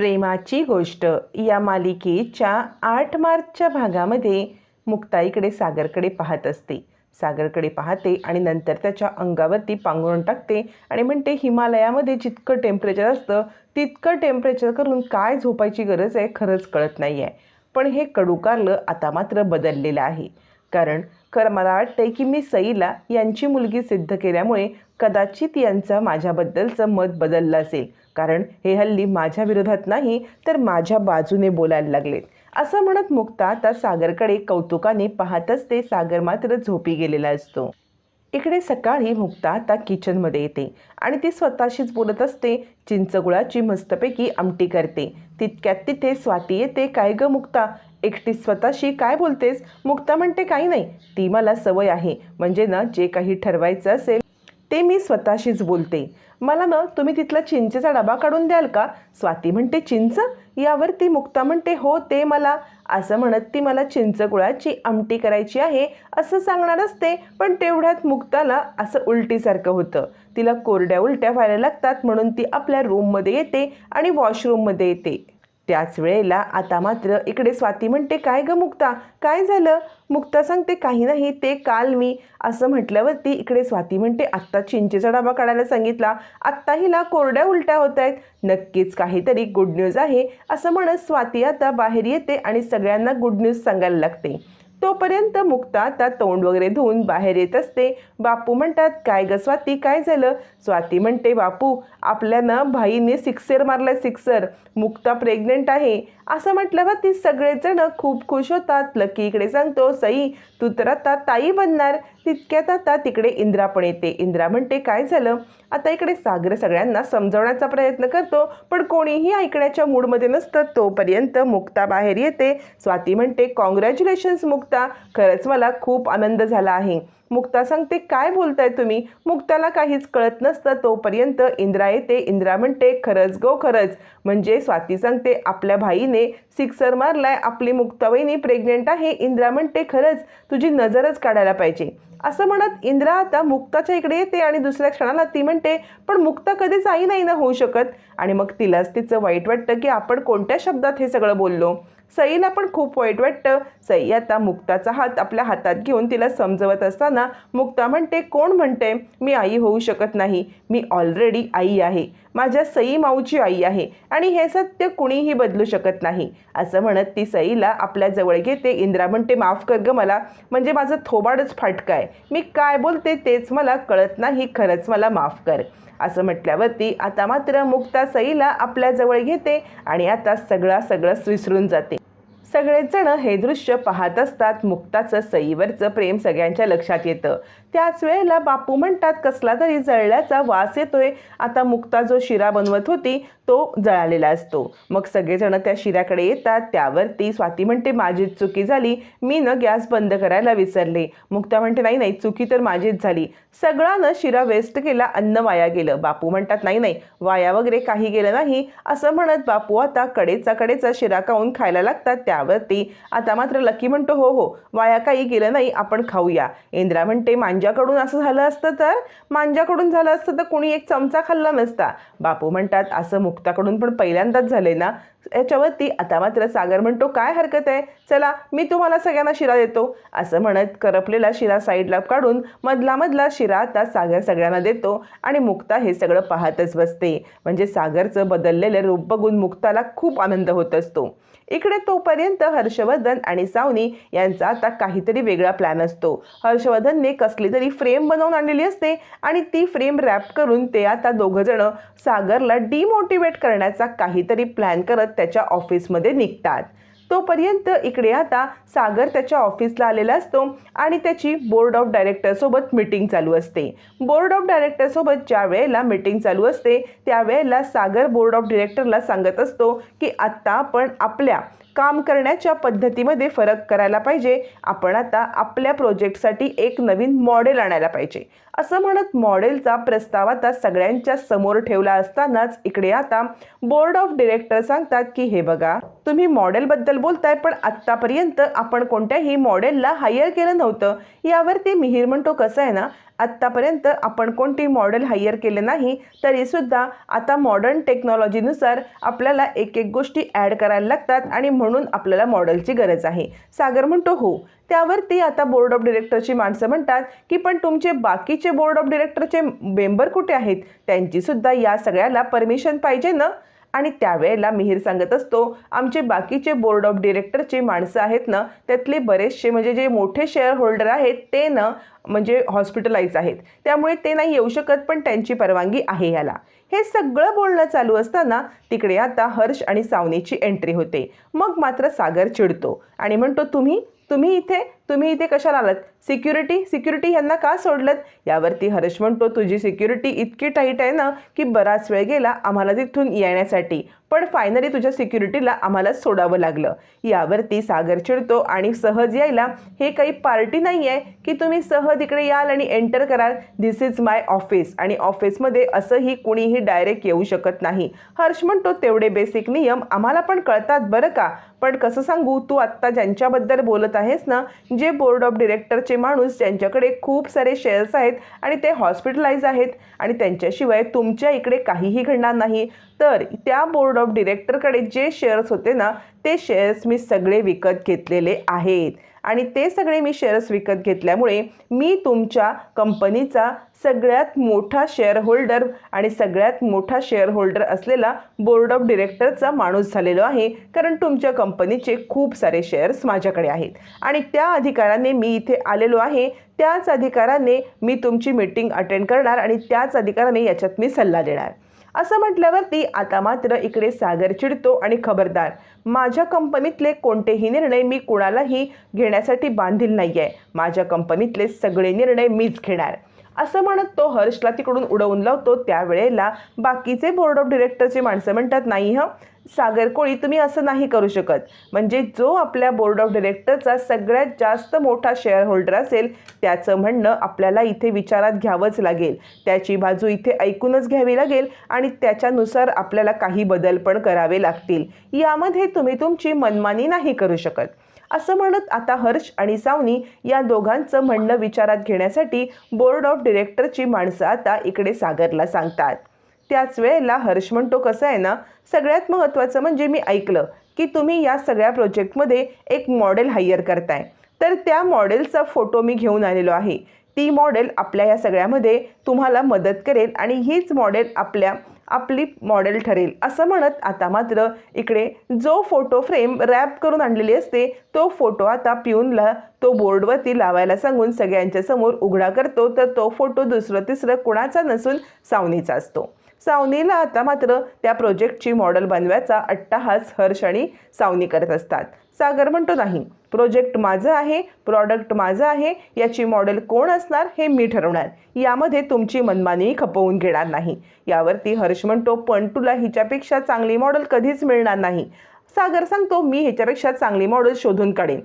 प्रेमाची गोष्ट. या मालिकेच्या आठ मार्चच्या भागामध्ये मुक्ता इकडे सागरकडे पाहत असते. सागरकडे पाहते आणि नंतर त्याच्या अंगावरती पांघरून टाकते आणि म्हणते हिमालयामध्ये जितकं टेम्परेचर असतं तितकं टेम्परेचर करून काय झोपायची गरज आहे खरंच कळत नाही आहे पण हे कडूकारलं आता मात्र बदललेलं आहे. कारण खरं मला वाटतंय की मी सईला यांची मुलगी सिद्ध केल्यामुळे कदाचित यांचं माझ्याबद्दलचं मत बदललं असेल. कारण हे हल्ली माझ्या विरोधात नाही तर माझ्या बाजूने बोलायला लागलेत. असं म्हणत मुक्ता आता सागरकडे कौतुकाने पाहतच ते सागर मात्र झोपी गेलेला असतो. इकडे सकाळी मुक्ता आता किचनमध्ये येते आणि ती स्वतःशीच बोलत असते चिंचगुळाची मस्तपैकी आमटी करते. तितक्यात तिथे स्वाती येते काय ग मुक्ता एकटी स्वतःशी काय बोलतेस? मुक्ता म्हणते काही नाही. ती मला सवय आहे. म्हणजे ना जे काही ठरवायचं असेल ते मी स्वतःशीच बोलते. मला ना तुम्ही तिथला चिंचेचा डबा काढून द्याल का? स्वाती म्हणते चिंच? यावर ती मुक्ता म्हणते हो ते मला. असं म्हणत ती मला चिंचगुळाची आमटी करायची आहे असं सांगणार असते. पण तेवढ्यात मुक्ताला असं उलटीसारखं होतं. तिला कोरड्या उलट्या व्हायला लागतात म्हणून ती आपल्या रूममध्ये येते आणि वॉशरूममध्ये येते. त्याच वेळेला आता मात्र इकडे स्वाती म्हणते काय ग मुक्ता? काय झालं? मुक्ता सांगते काही नाही ते काल मी असं म्हटल्यावरती इकडे स्वाती म्हणते आत्ता चिंचेचा डबा काढायला सांगितला. आत्ता हिला कोरड्या उलट्या होत आहेत. नक्कीच काहीतरी गुड न्यूज आहे असं म्हणत स्वाती आता बाहेर येते आणि सगळ्यांना गुड न्यूज सांगायला लागते. तोपर्यंत मुक्ता आता तोंड वगैरे धुवून बाहेर येत असते. बापू म्हणतात काय ग स्वाती काय झालं? स्वाती म्हणते बापू आपल्या ना भाईने सिक्सर मारलाय सिक्सर. मुक्ता प्रेग्नेंट आहे. असं म्हटल्यावर ती सगळेजण खूप खुश होतात. लकी इकडे सांगतो सई तू तर आता ताई बनणार. तितक्यात आता तिकडे इंद्रा पण येते. इंद्रा म्हणते काय झालं? आता इकडे सागर सगळ्यांना समजवण्याचा प्रयत्न करतो पण कोणीही ऐकण्याच्या मूडमध्ये नसतं. तोपर्यंत मुक्ता बाहेर येते. स्वाती म्हणते कॉंग्रॅच्युलेशन्स मुक्ता. खरंच मला खूप आनंद झाला आहे. मुक्ता सांगते काय बोलताय तुम्ही? मुक्ताला काहीच कळत नसतं. तोपर्यंत इंद्रा येते. इंद्रा म्हणते खरंच गो खरंच. म्हणजे स्वाती सांगते आपल्या भाईने सिक्सर मारलाय. आपली मुक्ताबाईनी प्रेग्नेंट आहे. इंद्रा म्हणते खरंच तुझी नजरच काढायला पाहिजे. असं म्हणत इंद्रा आता मुक्ताच्या इकडे येते आणि दुसऱ्या क्षणाला ती म्हणते पण मुक्ता कधीच आई नाही ना होऊ शकत. आणि मग तिलाच तिचं वाईट वाटतं की आपण कोणत्या शब्दात हे सगळं बोललो. सईला पण खूप वाईट वाटतं. सई आता मुक्ताचा हात आपल्या हातात घेऊन तिला समजवत असताना मुक्ता म्हणते कोण म्हणते? मी आई होऊ शकत नाही. मी ऑलरेडी आई आहे. माझ्या सई माऊची आई आहे आणि हे सत्य कुणीही बदलू शकत नाही. असं म्हणत ती सईला आपल्या जवळ घेते. इंद्रा म्हणते माफ कर ग मला. म्हणजे माझं थोबाडच फाटकं आहे. मी काय बोलते तेच मला कळत नाही. खरंच मला माफ कर. असं म्हटल्यावरती आता मात्र मुक्ता सईला आपल्या जवळ घेते आणि आता सगळा सगळंच विसरून जाते. सगळेच जण हे दृश्य पाहत असतात. मुक्ताचं सईवरचं प्रेम सगळ्यांच्या लक्षात येतं. त्याच वेळेला बापू म्हणतात कसला तरी जळल्याचा वास येतोय. आता मुक्ता जो शिरा बनवत होती तो जळालेला असतो. मग सगळेजण त्या शिऱ्याकडे येतात. त्यावरती स्वाती म्हणते माझीच चुकी झाली. मी न गॅस बंद करायला विसरले. मुक्ता म्हणते नाही नाही चुकी तर माझीच झाली. सगळानं शिरा वेस्ट केला अन्न वाया गेलं. बापू म्हणतात नाही नाही वाया वगैरे काही गेलं नाही. असं म्हणत बापू आता कडेचा कडेचा शिरा खाऊन खायला लागतात? त्यावरती आता मात्र लकी म्हणतो हो हो वाया काही गेलं नाही आपण खाऊया. इंद्रा म्हणते मांजाकडून असं झालं असतं तर? मांजाकडून झालं असतं तर कुणी एक चमचा खाल्ला नसता. बापू म्हणतात असं मुक्ताकडून पण पहिल्यांदाच झालंय ना. याच्यावरती आता मात्र सागर म्हणतो काय हरकत आहे? चला मी तुम्हाला सगळ्यांना शिरा देतो. असं म्हणत करपलेला शिरा साईडला काढून मधला मधला शिरा आता सागर सगळ्यांना देतो आणि मुक्ता हे सगळं पाहतच बसते. म्हणजे सागरचं बदललेलं रूप बघून मुक्ताला खूप आनंद होत असतो. इकडे तोपर्यंत हर्षवर्धन आणि सावनी यांचा आता काहीतरी वेगळा प्लॅन असतो. हर्षवर्धनने कसली तरी फ्रेम बनवून आणलेली असते आणि ती फ्रेम रॅप करून ते आता दोघंजण सागरला डिमोटिवेट करण्याचा काहीतरी प्लॅन करत त्याच्या ऑफिसमध्ये निघतात. तोपर्यंत इकडे आता सागर त्याच्या ऑफिसला आलेला असतो आणि त्याची बोर्ड ऑफ डायरेक्टरसोबत मिटिंग चालू असते. बोर्ड ऑफ डायरेक्टरसोबत ज्या वेळेला मिटिंग चालू असते त्यावेळेला सागर बोर्ड ऑफ डिरेक्टरला सांगत असतो की आत्ता आपण आपल्या काम करण्याच्या पद्धतीमध्ये फरक करायला पाहिजे. आपण आता आपल्या प्रोजेक्टसाठी एक नवीन मॉडेल आणायला पाहिजे. असं म्हणत मॉडेलचा प्रस्ताव आता सगळ्यांच्या समोर ठेवला असतानाच इकडे आता बोर्ड ऑफ डिरेक्टर सांगतात की हे बघा तुम्ही मॉडेलबद्दल बोलताय पण आत्तापर्यंत आपण कोणत्याही मॉडेलला हायर केलं नव्हतं. यावरती मिहीर म्हणतो कसं आहे ना आत्तापर्यंत आपण कोणती मॉडेल हायर केले नाही तरीसुद्धा आता मॉडर्न टेक्नॉलॉजीनुसार आपल्याला एक एक गोष्टी ॲड करायला लागतात आणि म्हणून आपल्याला मॉडेलची गरज आहे. सागर म्हणतो हो. त्यावरती आता बोर्ड ऑफ डिरेक्टरची माणसं म्हणतात की पण तुमचे बाकीचे बोर्ड ऑफ डिरेक्टरचे मेंबर कुठे आहेत? त्यांचीसुद्धा या सगळ्याला परमिशन पाहिजे ना? आणि त्यावेळेला मिहीर सांगत असतो आमचे बाकीचे बोर्ड ऑफ डिरेक्टरचे माणसं आहेत ना त्यातले बरेचसे म्हणजे जे मोठे शेअर होल्डर आहेत ते ना म्हणजे हॉस्पिटलाइज आहेत. त्यामुळे ते नाही येऊ शकत पण त्यांची परवानगी आहे ह्याला हे सगळं बोलणं चालू असताना तिकडे आता हर्ष आणि सावनीची एंट्री होते. मग मात्र सागर चिडतो आणि म्हणतो तुम्ही तुम्ही इथे तुम्ही इथे कशाला आलात? सिक्युरिटी सिक्युरिटी यांना का सोडलं यावरती हर्ष म्हणतो तुझी सिक्युरिटी इतकी टाईट आहे ना की बराच वेळ गेला आम्हाला तिथून येण्यासाठी. पण फायनली तुझ्या सिक्युरिटीला आम्हाला सोडावं लागलं. यावरती सागर चिडतो आणि सहज यायला हे काही पार्टी नाही आहे की तुम्ही सहज इकडे याल आणि एंटर कराल? दिस इज माय ऑफिस आणि ऑफिसमध्ये असंही कुणीही डायरेक्ट येऊ शकत नाही. हर्ष म्हणतो तेवढे बेसिक नियम आम्हाला पण कळतात बरं का. पण कसं सांगू तू आत्ता ज्यांच्याबद्दल बोलत आहेस ना जे बोर्ड ऑफ डिरेक्टरचे माणूस ज्यांच्याकडे खूप सारे शेअर्स आहेत आणि ते हॉस्पिटलाइज आहेत आणि त्यांच्याशिवाय तुमच्या इकडे काहीही घडणार नाही. तर त्या बोर्ड ऑफ डिरेक्टरकडे जे शेअर्स होते ना ते शेअर्स मी सगळे विकत घेतलेले आहेत. आणि ते सगळे मी शेअर्स विकत घेतल्यामुळे मी तुमच्या कंपनीचा सगळ्यात मोठा शेअर होल्डर आणि सगळ्यात मोठा शेअर होल्डर असलेला बोर्ड ऑफ डिरेक्टरचा माणूस झालेलो आहे कारण तुमच्या कंपनीचे खूप सारे शेअर्स माझ्याकडे आहेत. आणि त्या अधिकाराने मी इथे आलेलो आहे. त्याच अधिकाराने मी तुमची मीटिंग अटेंड करणार आणि त्याच अधिकाराने याच्यात मी सल्ला देणार. असं म्हटल्यावरती आता मात्र इकडे सागर चिडतो आणि खबरदार. माझ्या कंपनीतले कोणतेही निर्णय मी कुणालाही घेण्यासाठी बांधील नाही आहे माझ्या कंपनीतले सगळे निर्णय मीच घेणार. असं म्हणत तो हर्षला तिकडून उडवून लावतो. त्यावेळेला बाकीचे बोर्ड ऑफ डिरेक्टरचे माणसं म्हणतात नाही हं सागर कोळी तुम्ही असं नाही करू शकत. म्हणजे जो आपल्या बोर्ड ऑफ डिरेक्टरचा सगळ्यात जास्त मोठा शेअर होल्डर असेल त्याचं म्हणणं आपल्याला इथे विचारात घ्यावंच लागेल. त्याची बाजू इथे ऐकूनच घ्यावी लागेल आणि त्याच्यानुसार आपल्याला काही बदल पण करावे लागतील. यामध्ये तुम्ही तुमची मनमानी नाही करू शकत. असं म्हणत आता हर्ष आणि सावनी या दोघांचं म्हणणं विचारात घेण्यासाठी बोर्ड ऑफ डिरेक्टरची माणसं आता इकडे सागरला सांगतात. त्याच वेळेला हर्ष म्हणतो कसं आहे ना सगळ्यात महत्त्वाचं म्हणजे मी ऐकलं की तुम्ही या सगळ्या प्रोजेक्टमध्ये एक मॉडेल हायर करताय. तर त्या मॉडेलचा फोटो मी घेऊन आलेलो आहे. ती मॉडेल आपल्या या सगळ्यामध्ये तुम्हाला मदत करेल आणि हीच मॉडेल आपल्या आपली मॉडेल ठरेल. असं म्हणत आता मात्र इकडे जो फोटो फ्रेम रॅप करून आणलेली असते तो फोटो आता पिऊनला तो बोर्डवरती लावायला सांगून सगळ्यांच्या समोर उघडा करतो तर तो फोटो दुसरं तिसरं कुणाचा नसून सावनीचा असतो. सावनीला आता मात्र त्या प्रोजेक्टची मॉडेल बनवायचा अट्टाहास हर्ष आणि सावनी करत असतात. सागर म्हणतो नाही प्रोजेक्ट माझं आहे प्रॉडक्ट माझं आहे याची मॉडेल कोण असणार हे मी ठरवणार. यामध्ये तुमची मनमानी खपवून घेणार नाही. यावरती हर्ष म्हणतो पण तुला हिच्यापेक्षा चांगली मॉडेल कधीच मिळणार नाही. सागर सांगतो मी ह्याच्यापेक्षा चांगली मॉडेल शोधून काढेन.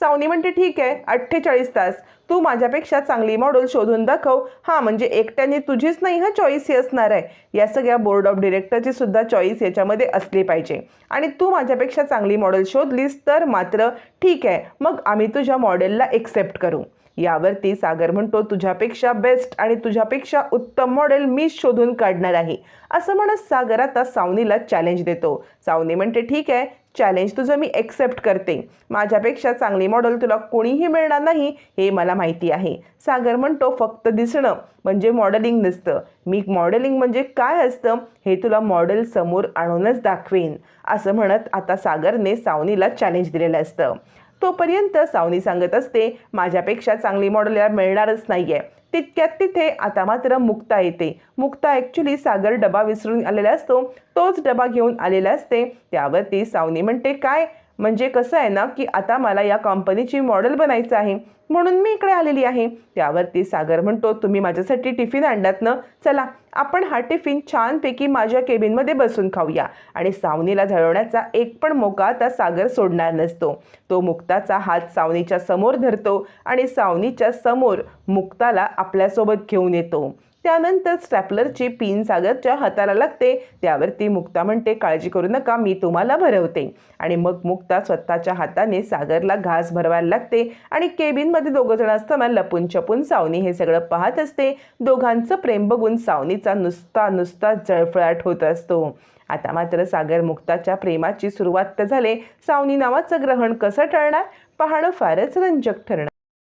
सावनी म्हणते ठीक आहे अठ्ठेचाळीस तास. तू माझ्यापेक्षा चांगली मॉडेल शोधून दाखव. हां म्हणजे एकट्याने तुझीच नाही हा चॉईस ही असणार आहे. या सगळ्या बोर्ड ऑफ डिरेक्टरची सुद्धा चॉईस याच्यामध्ये असली पाहिजे. आणि तू माझ्यापेक्षा चांगली मॉडेल शोधलीस तर मात्र ठीक आहे. मग आम्ही तुझ्या मॉडेलला एक्सेप्ट करू. यावरती सागर म्हणतो तुझ्यापेक्षा बेस्ट आणि तुझ्यापेक्षा उत्तम मॉडेल मी शोधून काढणार आहे. असं म्हणत सागर आता सावनीला चॅलेंज देतो. सावनी म्हणते ठीक आहे चॅलेंज तुझं मी एक्सेप्ट करते. माझ्यापेक्षा चांगली मॉडेल तुला कोणीही मिळणार नाही. हे मला माहिती आहे. सागर म्हणतो फक्त दिसणं म्हणजे मॉडेलिंग नसतं. मी मॉडेलिंग म्हणजे काय असतं हे तुला मॉडेल समोर आणूनच दाखवेन. असं म्हणत आता सागरने सावनीला चॅलेंज दिलेलं असतं. तोपर्यंत सावनी सांगत असते माझ्यापेक्षा चांगली मॉडेलला मिळणारच नाही आहे तितक्यात तिथे आता मात्र मुक्ता येते. मुक्ता ॲक्च्युली सागर डबा विसरून आलेला असतो. तोच डबा घेऊन आलेला असते. त्यावरती सावनी म्हणते काय? म्हणजे कसं आहे ना की आता मला या कंपनीची मॉडेल बनायचं आहे म्हणून मी इकडे आलेली आहे. त्यावरती सागर म्हणतो तुम्ही माझ्यासाठी टिफिन आणलात ना? चला आपण हा टिफिन छानपैकी माझ्या केबिनमध्ये बसून खाऊया. आणि सावनीला झळवण्याचा एक पण मोका आता सागर सोडणार नसतो. तो मुक्ताचा हात सावनीच्या समोर धरतो आणि सावनीच्या समोर मुक्ताला आपल्यासोबत घेऊन येतो. त्यानंतर स्टॅपलरची पिन सागरच्या हाताला लागते. त्यावरती मुक्ता म्हणते काळजी करू नका मी तुम्हाला भरवते. आणि मग मुक्ता स्वतःच्या हाताने सागरला घास भरवायला लागते आणि केबिनमध्ये दोघं जण असताना लपून छपून सावनी हे सगळं पाहत असते. दोघांचं प्रेम बघून सावनीचा नुसता नुसता जळफळाट होत असतो. आता मात्र सागर मुक्ताच्या प्रेमाची सुरुवात तर झाले. सावनी नावाचं ग्रहण कसं टळणार? पाहणं फारच रंजक ठरणार.